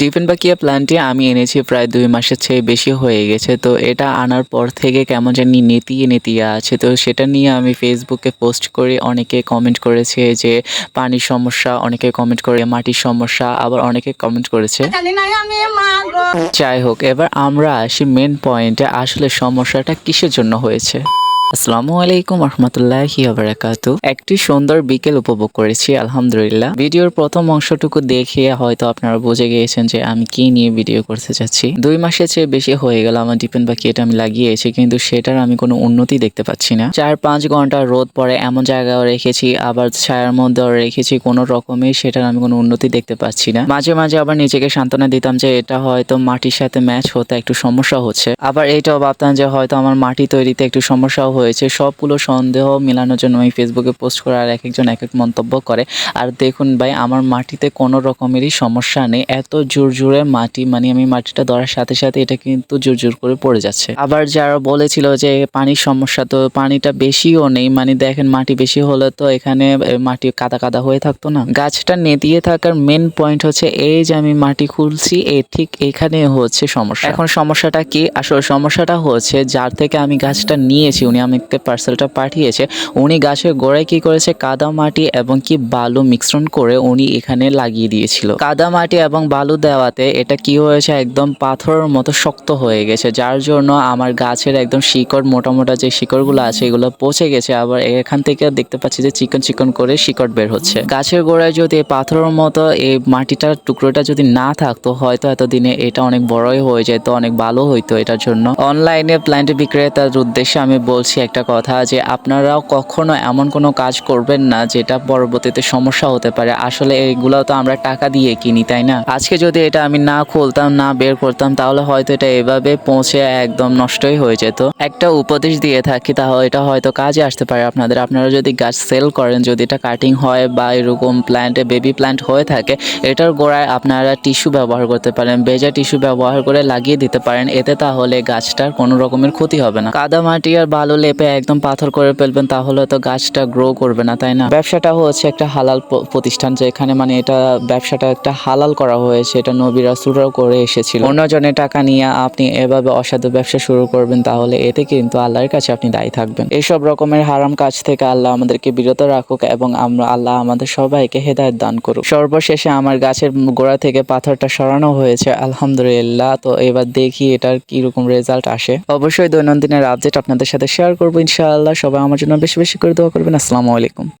ডিফেন বাকিয়া প্ল্যানটি আমি এনেছি প্রায় দুই মাসের চেয়ে বেশি হয়ে গেছে। তো এটা আনার পর থেকে কেমন জানি নেতিয়ে নেতিয়ে আছে। তো সেটা নিয়ে আমি ফেসবুকে পোস্ট করি অনেকে কমেন্ট করেছে যে পানির সমস্যা অনেকে কমেন্ট করে মাটির সমস্যা আবার অনেকে কমেন্ট করেছে। যাই হোক এবার আমরা আসি মেন পয়েন্টে আসলে সমস্যাটা কিসের জন্য হয়েছে? আসসালামু আলাইকুম রহমতুল্লাহি বারাকাতু একটি সুন্দর বিকেল উপভোগ করেছি, আলহামদুলিল্লাহ। ভিডিওর প্রথম অংশটুকু দেখে হয়তো আপনারা বুঝে গিয়েছেন যে আমি কি নিয়ে ভিডিও করতে চাচ্ছি দুই মাসের চেয়ে বেশি হয়ে গেল আমার ডিপেন্ড বাকি এটা আমি লাগিয়েছি কিন্তু সেটার আমি কোনো উন্নতি দেখতে পাচ্ছি না। চার পাঁচ ঘণ্টা রোদ পরে এমন জায়গায় রেখেছি, আবার ছায়ার মধ্যেও রেখেছি, কোনো রকমে সেটার আমি কোনো উন্নতি দেখতে পাচ্ছি না। মাঝে মাঝে আবার নিজেকে সান্ত্বনা দিতাম যে এটা হয়তো মাটির সাথে ম্যাচ হতে একটু সমস্যা হচ্ছে। আবার এটাও ভাবতাম যে হয়তো আমার মাটি তৈরিতে একটু সমস্যাও হয়েছে, সবগুলো সন্দেহ মেলানোর জন্য আমি ফেসবুকে পোস্ট করে আর এক একজন এক এক মন্তব্য করে। আর দেখুন ভাই, আমার মাটিতে কোনো রকমেরই সমস্যা নেই। এত জোর জোরে মাটি মানে আমি মাটিটা ধরার সাথে সাথে এটা কিন্তু জোর জোর করে পড়ে যাচ্ছে। আবার যারা বলেছিল যে পানির সমস্যা, তো পানিটা বেশিও নেই। মানে দেখেন মাটি বেশি হলে তো এখানে মাটি কাদা কাদা হয়ে থাকতো না। গাছটা নেতিয়ে থাকার মেন পয়েন্ট হচ্ছে, এই যে আমি মাটি খুলছি, এ ঠিক এখানে হচ্ছে সমস্যা। এখন সমস্যাটা কি? আসলে সমস্যাটা হচ্ছে, যার থেকে আমি গাছটা নিয়েছি, উনি আমাকে পার্সেলটা পাঠিয়েছে। উনি গাছের গোড়ায় কি করেছে? কাদা মাটি এবং কি বালু মিশ্রণ করে উনি এখানে লাগিয়ে দিয়েছিল। কাদা মাটি এবং বালু দেওয়াতে এটা কি হয়েছে? একদম পাথরের মতো শক্ত হয়ে গেছে, যার জন্য আমার গাছের একদম শিকড়, মোটা মোটা যে শিকড়গুলো আছে, এগুলো পচে গেছে। আবার এখান থেকে দেখতে পাচ্ছি যে চিকন চিকন করে শিকড় বের হচ্ছে। গাছের গোড়ায় যদি পাথরের মতো এই মাটিটার টুকরোটা যদি না থাকতো, হয়তো এতদিনে এটা অনেক বড়ই হয়ে যেত, অনেক ভালো হইতো এটার জন্য। অনলাইনে প্ল্যান্ট বিক্রেতার উদ্দেশ্যে আমি বলছি একটা কথা যে আপনারাও কখনো এমন কোনো কাজ করবেন না যেটা পরবর্তীতে সমস্যা হতে পারে। আসলে এইগুলো তো আমরা টাকা দিয়ে কিনি, তাই না? আজকে যদি এটা আমি না খুলতাম, না বের করতাম, তাহলে হয়তো এটা এভাবে পৌঁছে একদম নষ্টই হয়ে যেত। একটা উপদেশ দিয়ে থাকি, তাহলে এটা হয়তো কাজে আসতে পারে আপনাদের। আপনারা যদি গাছ সেল করেন, যদি এটা কাটিং হয় বা এরকম প্ল্যান্টে বেবি প্ল্যান্ট হয়ে থাকে, এটার গোড়ায় আপনারা টিস্যু ব্যবহার করতে পারেন, ভেজা টিস্যু ব্যবহার করে লাগিয়ে দিতে পারেন। এতে তাহলে গাছটার কোনো রকমের ক্ষতি হবে না। কাদা মাটি আর বালু লেপে একদম পাথর করে ফেলবেন, তাহলে তো গাছটা গ্রো করবে না, তাই না? ব্যবসাটা হচ্ছে একটা হালাল প্রতিষ্ঠান, যেখানে মানে এটা ব্যবসাটা একটা হালাল করা হয়েছে, এটা নবী রাসুলরাও করে এসেছিল। অন্যজনের টাকা নিয়ে আপনি এভাবে অসাধু ব্যবসা শুরু করবেন, তাহলে এতে কিন্তু আল্লাহর কাছে আপনি দায়ী থাকবেন। এইসব রকমের হারাম কাজ থেকে আল্লাহ আমাদেরকে বিরত রাখুক এবং আমরা আল্লাহ আমাদের সবাইকে হেদায়ত দান করুক। সর্বশেষে আমার গাছের গোড়া থেকে পাথরটা সরানো হয়েছে, আলহামদুলিল্লাহ। তো এবার দেখি এটার কি রকম রেজাল্ট আসে। অবশ্যই দৈনন্দিনের আপডেট আপনাদের সাথে শেয়ার করব ইনশাআল্লাহ। সবাই আমার জন্য বেশি বেশি করে দোয়া করবেন। আসসালামু আলাইকুম।